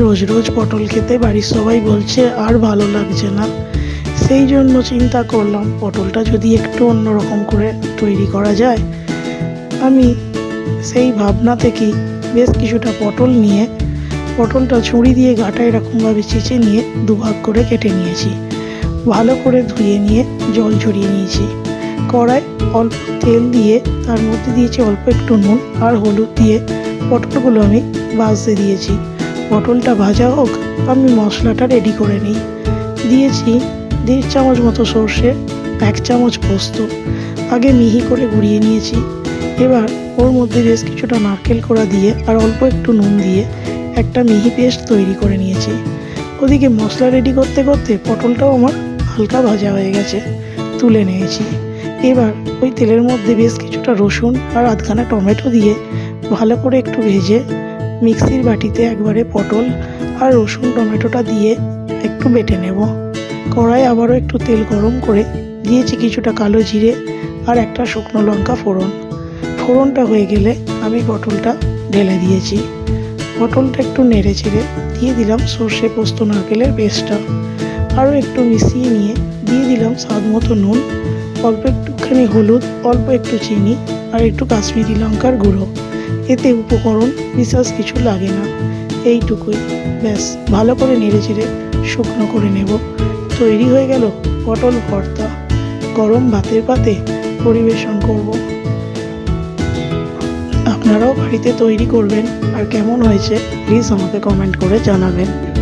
রোজ রোজ পটল খেতে বাড়ির সবাই বলছে আর ভালো লাগছে না। সেই জন্য চিন্তা করলাম, পটলটা যদি একটু অন্যরকম করে তৈরি করা যায়। আমি সেই ভাবনা থেকেই বেশ কিছুটা পটল নিয়ে, পটলটা ছুরি দিয়ে গাটা এরকমভাবে চেঁচে নিয়ে দুভাগ করে কেটে নিয়েছি। ভালো করে ধুয়ে নিয়ে জল ঝরিয়ে নিয়েছি। কড়াই অল্প তেল দিয়ে, তার মধ্যে দিয়েছি অল্প একটু নুন আর হলুদ দিয়ে পটলগুলো আমি ভাজতে দিয়েছি। পটলটা ভাজা হোক, আমি মশলাটা রেডি করে নিই। দিয়েছি দেড় চামচ মতো সর্ষে, এক চামচ পোস্ত। আগে মিহি করে গুঁড়িয়ে নিয়েছি। এবার ওর মধ্যে বেশ কিছুটা নারকেল কোড়া দিয়ে আর অল্প একটু নুন দিয়ে একটা মিহি পেস্ট তৈরি করে নিয়েছি। ওদিকে মশলা রেডি করতে করতে পটলটাও আমার হালকা ভাজা হয়ে গেছে, তুলে নিয়েছি। এবার ওই তেলের মধ্যে বেশ কিছুটা রসুন আর আধখানা টমেটো দিয়ে ভালো করে একটু ভেজে মিক্সির বাটিতে একবারে পটল আর রসুন, টমেটোটা দিয়ে একটু বেটে নেব। কড়াই আবারও একটু তেল গরম করে দিয়েছি কিছুটা কালো জিরে আর একটা শুকনো লঙ্কা ফোড়ন। ফোড়নটা হয়ে গেলে আমি পটলটা ঢেলে দিয়েছি। পটলটা একটু নেড়ে চেড়ে দিয়ে দিলাম সর্ষে পোস্ত নারকেলের পেস্টটা। আরও একটু মিশিয়ে নিয়ে দিয়ে দিলাম স্বাদ মতো নুন, অল্প একটুখানি হলুদ, অল্প একটু চিনি আর একটু কাশ্মীরি লঙ্কার গুঁড়ো। এতে উপকরণ বিশেষ কিছু লাগে না। এইটুকুই। ব্যাস, ভালো করে নেড়ে চেড়ে শুকনো করে নেব। তৈরি হয়ে গেল পটল ভর্তা। গরম ভাতের পাতে পরিবেশন করব। আপনারাও বাড়িতে তৈরি করবেন। আর কেমন হয়েছে প্লিজ আমাকে কমেন্ট করে জানাবেন।